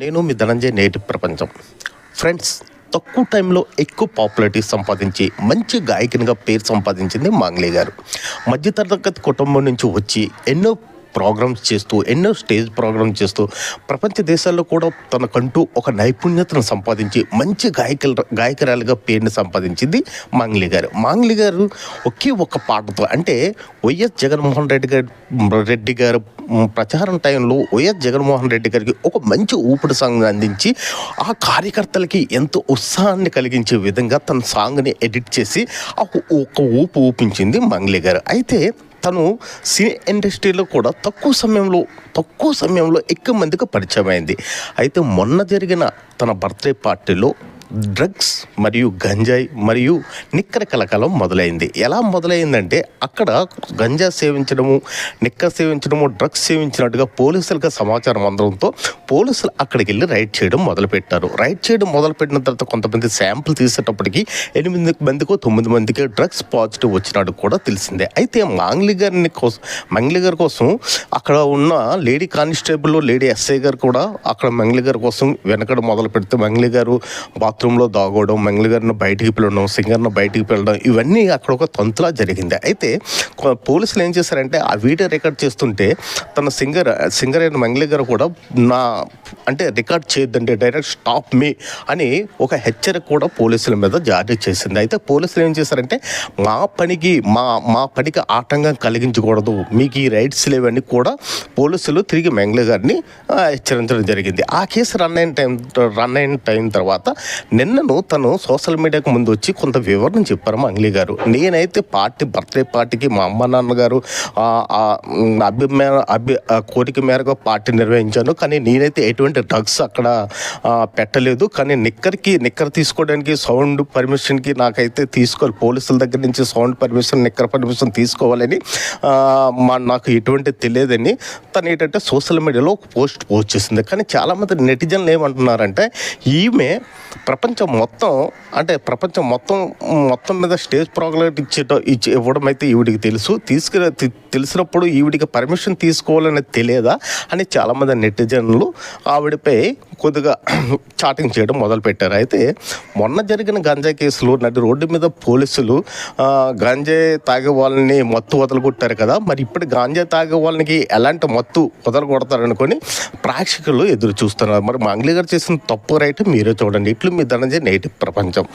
నేను మీ ధనంజయ్ నేటి ప్రపంచం. ఫ్రెండ్స్ తక్కువ టైంలో ఎక్కువ పాపులారిటీ సంపాదించి మంచి గాయకునిగా పేరు సంపాదించింది మాంగ్లీ గారు. మధ్యతరగతి కుటుంబం నుంచి వచ్చి ఎన్నో ప్రోగ్రామ్స్ చేస్తూ ఎన్నో స్టేజ్ ప్రోగ్రామ్స్ చేస్తూ ప్రపంచ దేశాల్లో కూడా తనకంటూ ఒక నైపుణ్యతను సంపాదించి మంచి గాయకుల గాయకురాలుగా పేరుని సంపాదించింది మాంగ్లీ గారు. మాంగ్లీ గారు ఒకే ఒక పాటతో అంటే వైఎస్ జగన్మోహన్ రెడ్డి గారు రెడ్డి గారు ప్రచారం టైంలో వైఎస్ జగన్మోహన్ రెడ్డి గారికి ఒక మంచి ఊపిరి సాంగ్ అందించి ఆ కార్యకర్తలకి ఎంతో ఉత్సాహాన్ని కలిగించే విధంగా తన సాంగ్ని ఎడిట్ చేసి ఆ ఒక ఊపు ఊపించింది మంగ్లీ గారు. అయితే తను సినీ ఇండస్ట్రీలో కూడా తక్కువ సమయంలో తక్కువ సమయంలో ఎక్కువ మందికి పరిచయం అయింది అయితే మొన్న జరిగిన తన బర్త్డే పార్టీలో డ్రగ్స్ మరియు గంజాయి మరియు నిక్కర కలకలం మొదలైంది. ఎలా మొదలైందంటే అక్కడ గంజా సేవించడము నిక్కర సేవించడము డ్రగ్స్ సేవించినట్టుగా పోలీసులకు సమాచారం అందడంతో పోలీసులు అక్కడికి వెళ్ళి రైడ్ చేయడం మొదలుపెట్టారు. రైడ్ చేయడం మొదలుపెట్టిన తర్వాత కొంతమంది శాంపుల్ తీసేటప్పటికి ఎనిమిది మందికో తొమ్మిది మందికి డ్రగ్స్ పాజిటివ్ వచ్చినట్టు కూడా తెలిసిందే. అయితే మాంగ్లీ గారిని కోసం మంగ్లీ గారి కోసం అక్కడ ఉన్న లేడీ కానిస్టేబుల్ లేడీ ఎస్ఐ గారు కూడా అక్కడ మంగ్లీ గారి కోసం వెనకడ మొదలు పెడితే మంగ్లీ గారు బాత్రూంలో దాగోవడం మంగ్లీ గారిని బయటికి పిలవడం సింగర్ను బయటికి పిలవడం ఇవన్నీ అక్కడ ఒక తంతులా జరిగింది. అయితే పోలీసులు ఏం చేశారంటే ఆ వీడియో రికార్డ్ చేస్తుంటే తన సింగర్ సింగర్ అయిన మంగ్లీ గారు కూడా నా అంటే రికార్డ్ చేయొద్దండి డైరెక్ట్ స్టాప్ మీ అని ఒక హెచ్చరిక కూడా పోలీసుల మీద జారీ చేసింది. అయితే పోలీసులు ఏం చేశారంటే మా పనికి మా మా పనికి ఆటంకం కలిగించకూడదు. మీకు ఈ రైట్స్ లేవని కూడా పోలీసులు తిరిగి మంగళ గారిని హెచ్చరించడం జరిగింది. ఆ కేసు రన్ అయిన టైం రన్ అయిన టైం తర్వాత నిన్నను తను సోషల్ మీడియాకు ముందు వచ్చి కొంత వివరణ చెప్పారు మంగ్లీ గారు. నేనైతే పార్టీ బర్త్డే పార్టీకి మా అమ్మ నాన్నగారు అభిమాన అభిమే అభి ఆ కోరిక మేరకు పార్టీ నిర్వహించాను. కానీ నేనైతే ఎటువంటి డ్రగ్స్ అక్కడ పెట్టలేదు. కానీ నిక్కర్కి నిక్కర్ తీసుకోవడానికి సౌండ్ పర్మిషన్కి నాకైతే తీసుకోవాలి పోలీసుల దగ్గర నుంచి సౌండ్ పర్మిషన్ నిక్కర్ పర్మిషన్ తీసుకోవాలని మా నాకు ఎటువంటి తెలియదని తను ఏంటంటే సోషల్ మీడియాలో ఒక పోస్ట్ పోస్ట్ చేసింది. కానీ చాలామంది నెటిజన్లు ఏమంటున్నారంటే ఈమె ప్రపంచం మొత్తం అంటే ప్రపంచం మొత్తం మొత్తం మీద స్టేజ్ ప్రోగ్రామ్ ఇచ్చేట ఇచ్చి ఇవ్వడం అయితే ఈవిడికి తెలుసు. తీసుకు తెలిసినప్పుడు ఈవిడికి పర్మిషన్ తీసుకోవాలని తెలియదా అని చాలామంది నెటిజన్లు ఆవిడపై కొద్దిగా చాటింగ్ చేయడం మొదలుపెట్టారు. అయితే మొన్న జరిగిన గంజా కేసులో నటి రోడ్డు మీద పోలీసులు గంజాయి తాగే వాళ్ళని మత్తు వదలగొట్టారు కదా మరి ఇప్పుడు గాంజా తాగే వాళ్ళకి ఎలాంటి మత్తు వదలగొడతారనుకొని ప్రేక్షకులు ఎదురు చూస్తున్నారు మరి మంగ్లీ గారు చేసిన తప్పు రైట్ మీరే చూడండి. ఇట్లు మీ ధనంజయ నేటి ప్రపంచం.